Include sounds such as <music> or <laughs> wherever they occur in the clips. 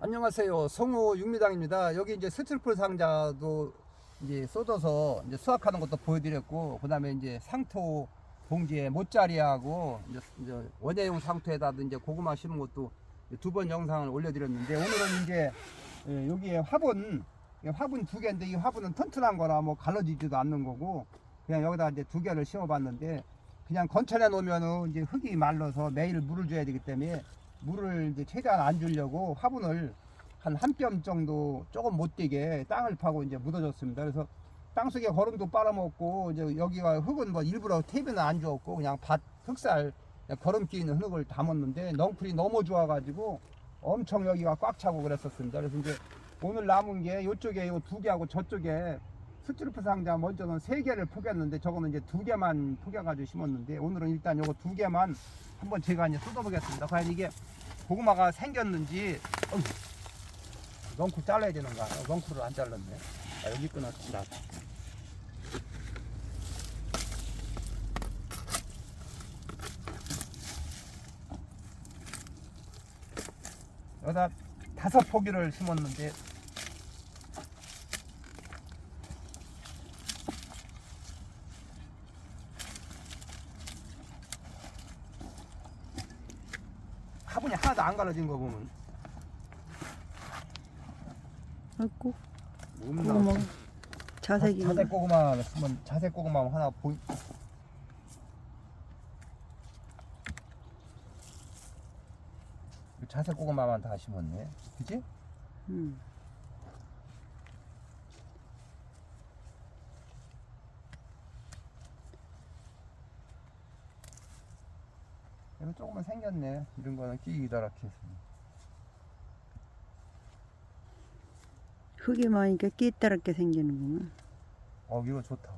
안녕하세요. 성우 육미당입니다. 여기 이제 스트리플 상자도 이제 쏟아서 이제 수확하는 것도 보여드렸고, 그 다음에 이제 상토 봉지에 모짜리하고 이제, 원예용 상토에다 이제 고구마 심은 것도 두 번 영상을 올려드렸는데, 오늘은 이제 예, 여기에 화분, 예, 화분 두 개인데 이 화분은 튼튼한 거라 뭐 갈라지지도 않는 거고, 그냥 여기다 이제 두 개를 심어봤는데, 그냥 건천해 놓으면은 이제 흙이 말라서 매일 물을 줘야 되기 때문에 물을 이제 최대한 안 주려고 화분을 한 한 뼘 정도 조금 못 되게 땅을 파고 이제 묻어줬습니다. 그래서 땅 속에 거름도 빨아먹고 이제 여기가 흙은 뭐 일부러 탭에는 안 주었고 그냥 밭 흑살 그냥 거름기 있는 흙을 담았는데 넝쿨이 너무 좋아가지고 엄청 여기가 꽉 차고 그랬었습니다. 그래서 이제 오늘 남은 게 이쪽에 요두 개하고 저쪽에 스트리프 상자 먼저는 세 개를 포겼는데 저거는 이제 두 개만 포겨가지고 심었는데 오늘은 일단 요거 두 개만 한번 제가 이제 뜯어보겠습니다. 과연 이게 고구마가 생겼는지 넝쿨 잘라야 되는가? 어, 넝쿨을 안 잘랐네. 아, 여기 끊었다. 여기다 다섯 포기를 심었는데 갈라진 거 보면 아이고? 고구마 자색이 자색 고구마 쓰면 자색 고구마 하나 보이. 자색 고구마만 다 심었네. 그지? 음. 이거 조금은 생겼네. 이런 거는 끼기다랗게 해서. 흙이 많으니까 끼따랗게 생기는구만 어, 이거 좋다.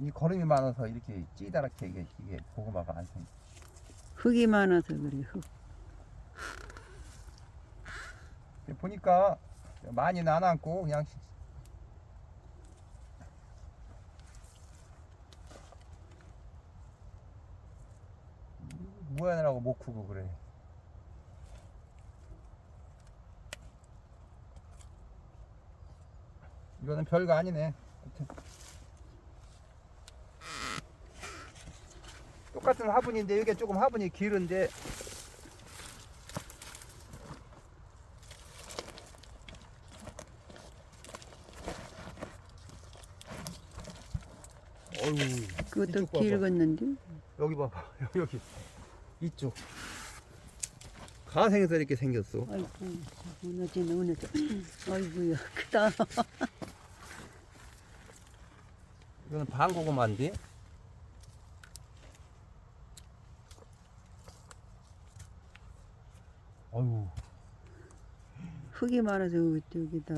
이 거름이 많아서 이렇게 찌다랗게 이게, 이게 고구마가 안 생겨. 흙이 많아서 그래 흙 보니까 많이는 안 안고 그냥 시- 모양이라고 못 크고 그래. 이거는 별거 아니네. 똑같은 화분인데 이게 조금 화분이 길은데 어휴 그것도 이쪽 봐봐. 길었는데? 여기 봐봐. 여기. <laughs> 여기 이쪽. 가생에서 이렇게 생겼어. 아이고 무너지네 무너져. <clears throat> 아이고야 크다. <laughs> 이거는 반고구마인데? 어휴 흙이 많아서 여기다.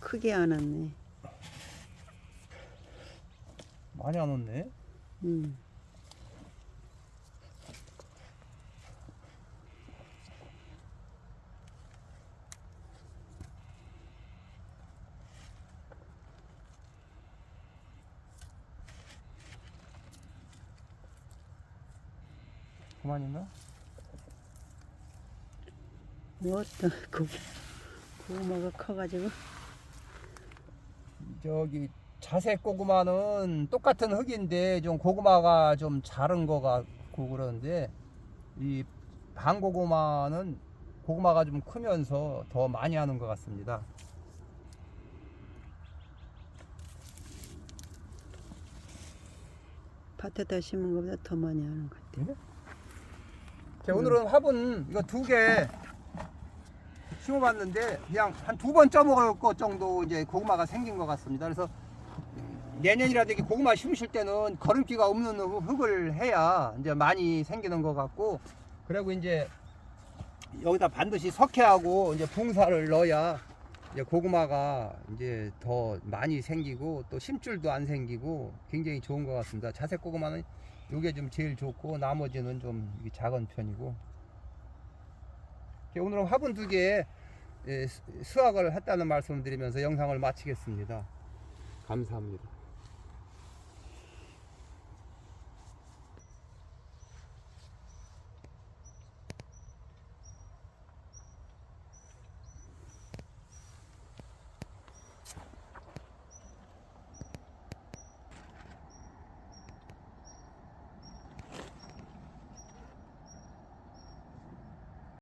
크게 안 왔네 많이 안 왔네 음. 그만 있나? 뭐 어떤 고, 고구마가 커가지고 저기 자색 고구마는 똑같은 흙인데 좀 고구마가 좀 자른 거 같고 그러는데 이 반고구마는 고구마가 좀 크면서 더 많이 하는 것 같습니다. 밭에다 심은 것보다 더 많이 하는 것 같아 자, 오늘은 화분 이거 두 개 심어봤는데 그냥 한 두 번 쪄먹을 것 정도 이제 고구마가 생긴 것 같습니다. 그래서 내년이라도 이렇게 고구마 심으실 때는 거름기가 없는 흙- 흙을 해야 이제 많이 생기는 것 같고 그리고 이제 여기다 반드시 석회하고 이제 붕사를 넣어야 이제 고구마가 이제 더 많이 생기고 또 심줄도 안 생기고 굉장히 좋은 것 같습니다. 자색 고구마는 이게 좀 제일 좋고 나머지는 좀 작은 편이고 오늘은 화분 두개 예, 수- 수확을 했다는 말씀을 드리면서 영상을 마치겠습니다. 감사합니다.